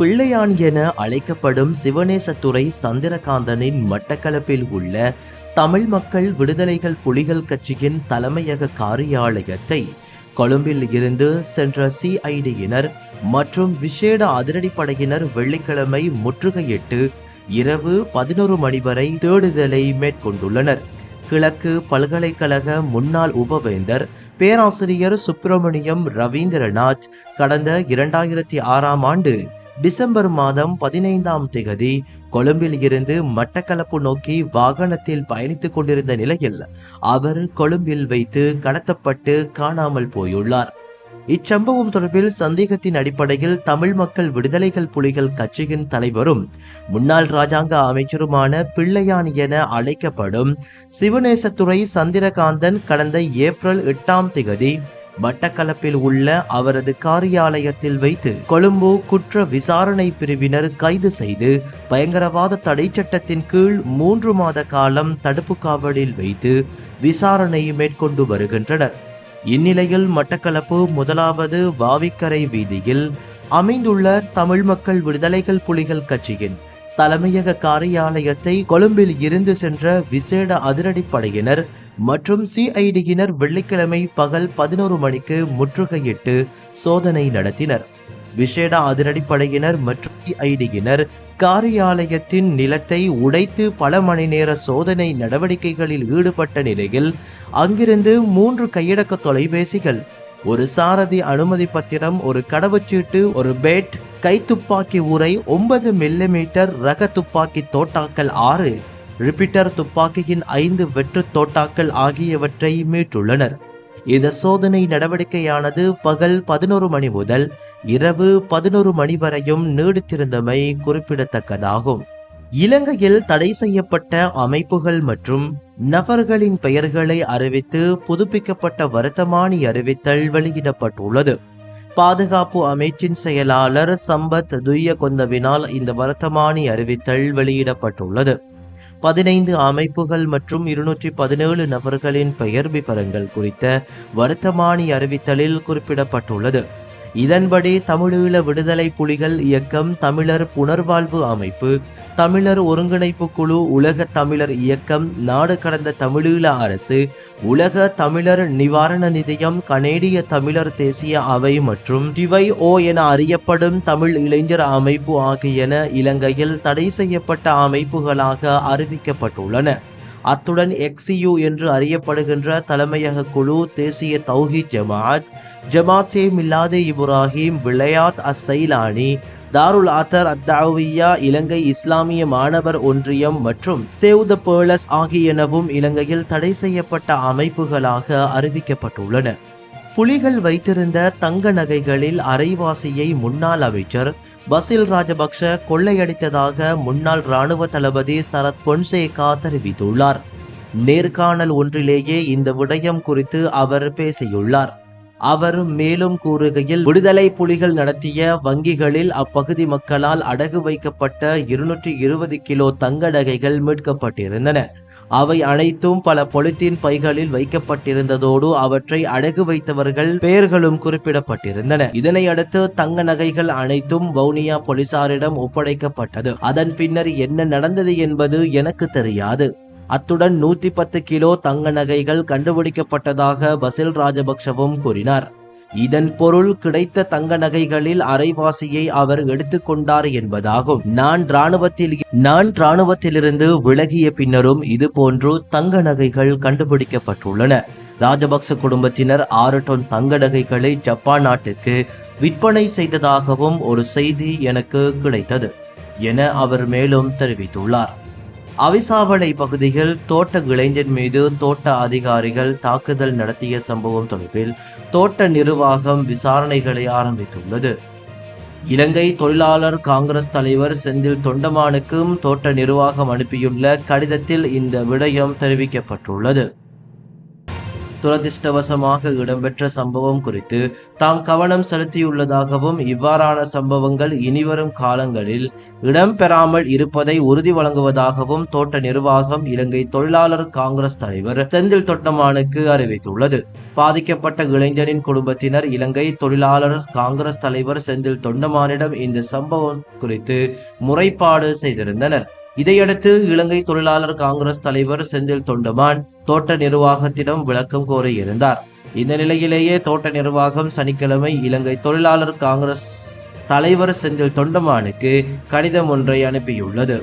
பிள்ளையான் என அழைக்கப்படும் சிவனேசத்துறை சந்திரகாந்தனின் மட்டக்களப்பில் உள்ள தமிழ் மக்கள் விடுதலைகள் புலிகள் கட்சியின் தலைமையக காரியாலயத்தை கொழும்பில் இருந்து சென்ற சிஐடியினர் மற்றும் விசேட அதிரடிப்படையினர் வெள்ளிக்கிழமை முற்றுகையிட்டு இரவு பதினோரு மணி வரை தேடுதலை மேற்கொண்டுள்ளனர். கிழக்கு பல்கலைக்கழக முன்னாள் உபவேந்தர் பேராசிரியர் சுப்பிரமணியம் ரவீந்திரநாத் கடந்த இரண்டாயிரத்தி ஆறாம் ஆண்டு டிசம்பர் மாதம் பதினைந்தாம் திகதி கொழும்பில் இருந்து மட்டக்களப்பு நோக்கி வாகனத்தில் பயணித்துக் கொண்டிருந்த நிலையில் அவர் கொழும்பில் வைத்து கடத்தப்பட்டு காணாமல் போயுள்ளார். இச்சம்பவம் தொடர்பில் சந்தேகத்தின் அடிப்படையில் தமிழ் மக்கள் விடுதலைகள் புலிகள் கட்சியின் தலைவரும் முன்னாள் ராஜாங்க அமைச்சருமான பிள்ளையான் என அழைக்கப்படும் சிவநேசத்துறை சந்திரகாந்தன் கடந்த ஏப்ரல் எட்டாம் திகதி மட்டக்களப்பில் உள்ள அவரது காரியாலயத்தில் வைத்து கொழும்பு குற்ற விசாரணை பிரிவினர் கைது செய்து பயங்கரவாத தடை சட்டத்தின் கீழ் மூன்று மாத காலம் தடுப்பு காவலில் வைத்து விசாரணையை மேற்கொண்டு வருகின்றனர். இந்நிலையில் மட்டக்களப்பு முதலாவது வாவிக்கரை வீதியில் அமைந்துள்ள தமிழ் மக்கள் விடுதலைகள் புலிகள் கட்சியின் தலைமையக காரியாலயத்தை கொழும்பில் இருந்து சென்ற விசேட அதிரடிப்படையினர் மற்றும் சிஐடியினர் வெள்ளிக்கிழமை பகல் பதினோரு மணிக்கு முற்றுகையிட்டு சோதனை நடத்தினர். விசேட அதிரடிப்படையினர் மற்றும் சிஐடியினர் காரியாலயத்தின் நிலத்தை உடைத்து பல மணி நேர சோதனை நடவடிக்கைகளில் ஈடுபட்ட நிலையில் அங்கிருந்து மூன்று கையடக்க தொலைபேசிகள் ஒரு சாரதி அனுமதி பத்திரம் ஒரு கடவுச்சீட்டு ஒரு பேட் கைத்துப்பாக்கி உரை ஒன்பது மில்லிமீட்டர் ரக துப்பாக்கி தோட்டாக்கள் ஆறு ரிப்பீட்டர் துப்பாக்கியின் ஐந்து வெற்று தோட்டாக்கள் ஆகியவற்றை மீட்டுள்ளனர். இந்த சோதனை நடவடிக்கையானது பகல் பதினோரு மணி முதல் இரவு பதினோரு மணி வரையும் நீடித்திருந்தமை குறிப்பிடத்தக்கதாகும். இலங்கையில் தடை செய்யப்பட்ட அமைப்புகள் மற்றும் நபர்களின் பெயர்களை அறிவித்து புதுப்பிக்கப்பட்ட வருத்தமானி அறிவித்தல் வெளியிடப்பட்டுள்ளது. பாதுகாப்பு அமைச்சின் செயலாளர் சம்பத் துய்ய கொந்தவினால் இந்த வருத்தமானி அறிவித்தல் வெளியிடப்பட்டுள்ளது. பதினைந்து அமைப்புகள் மற்றும் இருநூற்றி பதினேழு நபர்களின் பெயர் விவரங்கள் குறித்த வருத்தமானி அறிவித்தலில் குறிப்பிடப்பட்டுள்ளது. இதன்படி தமிழீழ விடுதலை புலிகள் இயக்கம் தமிழர் புனர்வாழ்வு அமைப்பு தமிழர் ஒருங்கிணைப்பு குழு உலக தமிழர் இயக்கம் நாடு கடந்த தமிழீழ அரசு உலக தமிழர் நிவாரண நிதியம் கனேடிய தமிழர் தேசிய அவை மற்றும் டிவை ஓ என அறியப்படும் தமிழ் இளைஞர் அமைப்பு ஆகியன இலங்கையில் தடை செய்யப்பட்ட அமைப்புகளாக அறிவிக்கப்பட்டுள்ளன. அத்துடன் எக்ஸியு என்று அறியப்படுகின்ற தலைமையக குழு தேசிய தௌஹி ஜமாத் ஜமாத்தே மில்லாதே இப்ராஹிம் விளையாத் அஸ் சைலானி தாருல் ஆத்தர் அத்தாவியா இலங்கை இஸ்லாமிய மாணவர் ஒன்றியம் மற்றும் சேவ் த பேர்லஸ் ஆகியனவும் இலங்கையில் தடை செய்யப்பட்ட அமைப்புகளாக அறிவிக்கப்பட்டுள்ளன. புலிகள் வைத்திருந்த தங்க நகைகளில் அரைவாசியை முன்னாள் அமைச்சர் பசில் ராஜபக்ஷ கொள்ளையடித்ததாக முன்னாள் இராணுவ தளபதி சரத் பொன்சேகா தெரிவித்துள்ளார். நேர்காணல் ஒன்றிலேயே இந்த விடயம் குறித்து அவர் பேசியுள்ளார். அவர் மேலும் கூறுகையில் விடுதலை புலிகள் நடத்திய வங்கிகளில் அப்பகுதி மக்களால் அடகு வைக்கப்பட்ட இருநூற்றி இருபது கிலோ தங்க நகைகள் மீட்கப்பட்டிருந்தன. அவை அனைத்தும் பல பொலித்தீன் பைகளில் வைக்கப்பட்டிருந்ததோடு அவற்றை அடகு வைத்தவர்கள் பெயர்களும் குறிப்பிடப்பட்டிருந்தன. இதனை அடுத்து தங்க நகைகள் அனைத்தும் வவுனியா போலீசாரிடம் ஒப்படைக்கப்பட்டது. அதன் பின்னர் என்ன நடந்தது என்பது எனக்கு தெரியாது. அத்துடன் நூத்தி பத்து கிலோ தங்க நகைகள் கண்டுபிடிக்கப்பட்டதாக பசில் ராஜபக்ஷவும் கூறினார். இதன் பொருள் கிடைத்த தங்க நகைகளில் அரைவாசியை அவர் எடுத்துக்கொண்டார் என்பதாகும். நான் ராணுவத்தில் நான் ராணுவத்திலிருந்து விலகிய பின்னரும் இது போன்று தங்க நகைகள் கண்டுபிடிக்கப்பட்டுள்ளன. ராஜபக்ச குடும்பத்தினர் ஆறு டன் தங்க நகைகளை ஜப்பான் நாட்டுக்கு விற்பனை செய்ததாகவும் ஒரு செய்தி எனக்கு கிடைத்தது என அவர் மேலும் தெரிவித்துள்ளார். அவிசாவளை பகுதியில் தோட்ட இளைஞன் மீது தோட்ட அதிகாரிகள் தாக்குதல் நடத்திய சம்பவம் தொடர்பில் தோட்ட நிர்வாகம் விசாரணைகளை ஆரம்பித்துள்ளது. இலங்கை தொழிலாளர் காங்கிரஸ் தலைவர் செந்தில் தொண்டமானுக்கும் தோட்ட நிர்வாகம் அனுப்பியுள்ள கடிதத்தில் இந்த விடயம் தெரிவிக்கப்பட்டுள்ளது. துரதிர்ஷ்டவசமாக இடம்பெற்ற சம்பவம் குறித்து தாம் கவனம் செலுத்தியுள்ளதாகவும் இவ்வாறான சம்பவங்கள் இனிவரும் காலங்களில் இடம்பெறாமல் இருப்பதை உறுதி வழங்குவதாகவும் தோட்ட நிர்வாகம் இலங்கை தொழிலாளர் காங்கிரஸ் தலைவர் செந்தில் தொட்டமானுக்கு அறிவித்துள்ளது. பாதிக்கப்பட்ட இளைஞனின் குடும்பத்தினர் இலங்கை தொழிலாளர் காங்கிரஸ் தலைவர் செந்தில் தொண்டமானிடம் இந்த சம்பவம் குறித்து முறைப்பாடு செய்திருந்தனர். இதையடுத்து இலங்கை தொழிலாளர் காங்கிரஸ் தலைவர் செந்தில் தொண்டமான் தோட்ட நிர்வாகத்திடம் விளக்கம் கோரியிருந்தார் இந்த நிலையிலேயே தோட்ட நிர்வாகம் சனிக்கிழமை இலங்கை தொழிலாளர் காங்கிரஸ் தலைவர் செந்தில் தொண்டமானுக்கு கடிதம் ஒன்றை அனுப்பியுள்ளது.